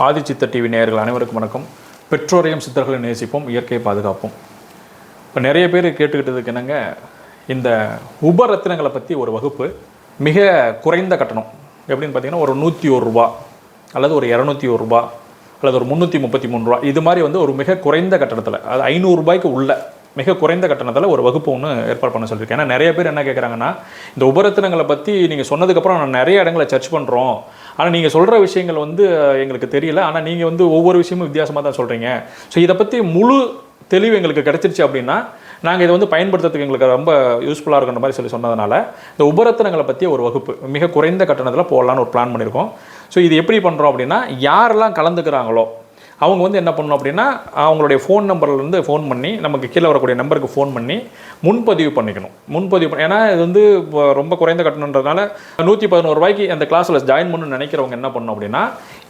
ஆதிச்சித்த TV நேயர்கள் அனைவருக்கும் வணக்கம். பெற்றோரையும் சித்தர்களை நேசிப்போம் இயற்கையை பாதுகாப்போம். இப்போ நிறைய பேர் கேட்டுக்கிட்டதுக்கு என்னங்க இந்த உபரத்தினங்களை பற்றி ஒரு வகுப்பு மிக குறைந்த கட்டணம். எப்படின்னு பார்த்தீங்கன்னா ஒரு நூற்றி ஒரு ரூபா அல்லது ஒரு இரநூத்தி ஒரு ரூபா அல்லது ஒரு முந்நூற்றி முப்பத்தி மூணு ரூபா இது மாதிரி வந்து ஒரு மிக குறைந்த கட்டணத்தில் அது ஐநூறுரூபாய்க்கு உள்ள மிக குறைந்த கட்டணத்தில் ஒரு வகுப்பு ஒன்று ஏற்பாடு பண்ண சொல்லியிருக்கேன். ஏன்னா நிறைய பேர் என்ன கேட்குறாங்கன்னா இந்த உபரத்தினங்களை பற்றி நீங்கள் சொன்னதுக்கப்புறம் நான் நிறைய இடங்களை சர்ச் பண்ணுறோம் ஆனால் நீங்கள் சொல்கிற விஷயங்கள் வந்து எங்களுக்கு தெரியல. ஆனால் நீங்கள் வந்து ஒவ்வொரு விஷயமும் வித்தியாசமாக தான் சொல்கிறீங்க ஸோ இதை பற்றி முழு தெளிவு எங்களுக்கு கிடச்சிருச்சு அப்படின்னா நாங்கள் இதை வந்து பயன்படுத்துறதுக்கு எங்களுக்கு ரொம்ப யூஸ்ஃபுல்லாக இருக்குன்ற மாதிரி சொல்லி சொன்னதுனால இந்த உபரத்தினங்களை பற்றிய ஒரு வகுப்பு மிக குறைந்த கட்டணத்தில் போடலான்னு ஒரு பிளான் பண்ணியிருக்கோம் ஸோ இது எப்படி பண்ணுறோம் அப்படின்னா யாரெல்லாம் கலந்துக்கிறாங்களோ அவங்க வந்து என்ன பண்ணணும் அப்படின்னா அவங்களுடைய ஃபோன் நம்பர்லேருந்து ஃபோன் பண்ணி நமக்கு கீழே வரக்கூடிய நம்பருக்கு ஃபோன் பண்ணி முன்பதிவு பண்ணிக்கணும். முன்பதிவு பண்ணி ஏன்னா இது வந்து இப்போ ரொம்ப குறைந்த கட்டணன்றதுனால நூற்றி பதினோரு ரூபாய்க்கு அந்த கிளாஸில் ஜாயின் பண்ணணும்னு நினைக்கிறவங்க என்ன பண்ணணும் அப்படின்னா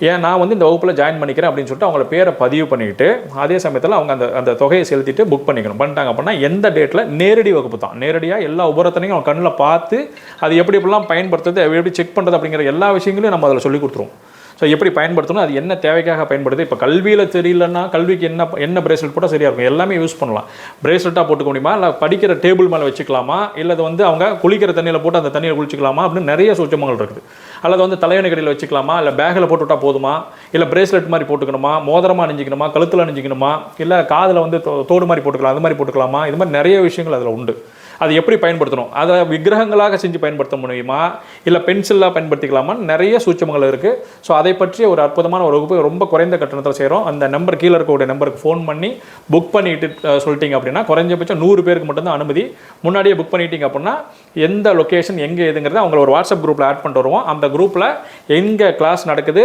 ஏன் நான் வந்து இந்த வகுப்பில் ஜாயின் பண்ணிக்கிறேன் அப்படின்னு சொல்லிட்டு அவங்கள பேரை பதிவு பண்ணிக்கிட்டு அதே சமயத்தில் அவங்க அந்த அந்த தொகையை செலுத்திட்டு புக் பண்ணிக்கணும். பண்ணிட்டாங்க அப்படின்னா எந்த டேட்டில் நேரடி வகுப்பு தான். நேரடியாக எல்லா உபரத்தனையும் அவங்க கண்ணில் பார்த்து அது எப்படி எப்படிலாம் பயன்படுத்துறது எப்படி செக் பண்ணுறது அப்படிங்கிற எல்லா விஷயங்களையும் நம்ம அதில் சொல்லி கொடுத்துருவோம். ஸோ எப்படி பயன்படுத்தணும்? அது என்ன தேவைக்காக பயன்படுது? இப்போ கல்வியில் தெரியலன்னா கல்விக்கு என்ன என்ன பிரேஸ்லெட் போட்டால் சரியாக இருக்கும்? எல்லாமே யூஸ் பண்ணலாம். பிரேஸ்லெட்டாக போட்டுக்க முடியுமா? இல்லை படிக்கிற டேபிள் மேலே வச்சுக்கலாமா? இல்லை அது வந்து அவங்க குளிக்கிற தண்ணியில் போட்டு அந்த தண்ணியில் குளிச்சிக்கலாமா? அப்படின்னு நிறைய சூச்சமங்கள் இருக்குது. அல்லது வந்து தலையணைக்கடியில் வச்சுக்கலாமா? இல்லை பேக்கில் போட்டுவிட்டா போதுமா? இல்லை பிரேஸ்லெட் மாதிரி போட்டுக்கணுமா? மோதிரமாக அணிஞ்சிக்கணுமா? கழுத்தில் அணிஞ்சிக்கணுமா? இல்லை காதில் வந்து தோ- தோடு மாதிரி போட்டுக்கலாம் அது மாதிரி போட்டுக்கலாமா? இது மாதிரி நிறைய விஷயங்கள் அதில் உண்டு. அது எப்படி பயன்படுத்தணும்? அதை விக்கிரகங்களாக செஞ்சு பயன்படுத்த முடியுமா? இல்லை பென்சிலாக பயன்படுத்திக்கலாமா நிறைய சூட்சமங்கள் இருக்குது ஸோ அதை பற்றிய ஒரு அற்புதமான ஒரு வகுப்பு ரொம்ப குறைந்த கட்டணத்தில் செய்கிறோம் அந்த நம்பர் கீழே இருக்கக்கூடிய நம்பருக்கு ஃபோன் பண்ணி புக் பண்ணிட்டு சொல்லிட்டீங்க அப்படின்னா குறைஞ்சபட்சம் நூறு பேருக்கு மட்டும்தான் அனுமதி. முன்னாடியே புக் பண்ணிட்டீங்க அப்படின்னா எந்த லொக்கேஷன் எங்கே எதுங்கிறத அவங்கள ஒரு வாட்ஸ்அப் குரூப்பில் ஆட் பண்ணிட்டு வருவோம். அந்த குரூப்பில் எங்கே கிளாஸ் நடக்குது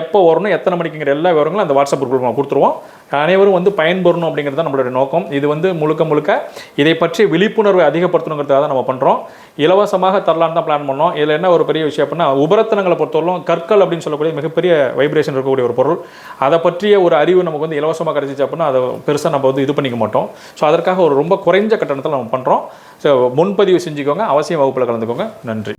எப்போ வரணும் எத்தனை மணிக்குங்கிற எல்லா விவரங்களும் அந்த வாட்ஸ்அப் குரூப்பில் கொடுத்துருவோம். அனைவரும் வந்து பயன்பெறணும் அப்படிங்கிறது தான் நம்மளுடைய நோக்கம். இது வந்து முழுக்க முழுக்க இதை பற்றி விழிப்புணர்வை அதிகப்படுத்தணுங்கிறதுக்காக தான் நம்ம பண்ணுறோம் இலவசமாக தரலான்னு தான் பிளான் பண்ணோம். இதில் என்ன ஒரு பெரிய விஷயம் அப்படின்னா உபரத்தனங்களை பொறுத்தவரைக்கும் கற்கள் அப்படின்னு சொல்லக்கூடிய மிகப்பெரிய வைப்ரேஷன் இருக்கக்கூடிய ஒரு பொருள். அதை பற்றிய ஒரு அறிவு நமக்கு வந்து இலவசமாக கிடைச்சிச்சு அப்படின்னா அதை பெருசாக நம்ம வந்து இது பண்ணிக்க மாட்டோம். ஸோ அதற்காக ஒரு ரொம்ப குறைஞ்ச கட்டணத்தில் நம்ம பண்ணுறோம் ஸோ முன்பதிவு செஞ்சுக்கோங்க. அவசியம் வகுப்பில் கலந்துக்கோங்க. நன்றி.